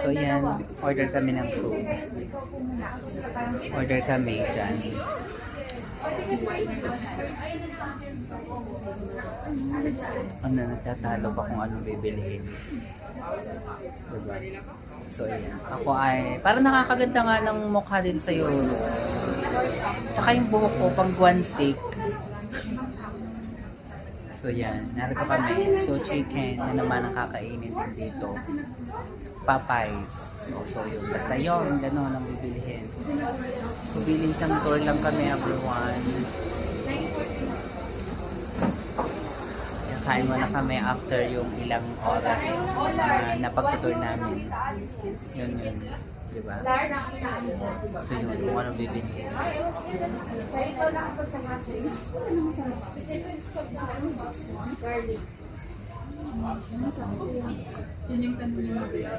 So yan, order kami ng soup. Order kami dyan. Ano, nagtatalo pa kung anong bibilihin. Diba? So, ayan. Ako ay, parang nakakaganda nga ng mukha din sa'yo. Tsaka yung buhok ko, pang guansik. So, yan. Narito kami. So, chicken na naman ang kakainin din dito. Popeyes. So, so yun. Basta yun, gano'n ang bibilihin. So, biling isang tour lang kami, everyone. Kain muna kami after yung ilang oras na napag-tour namin. Yun yun. Diba? So yun, kung ano bibilihin. Yun yung tanong niya.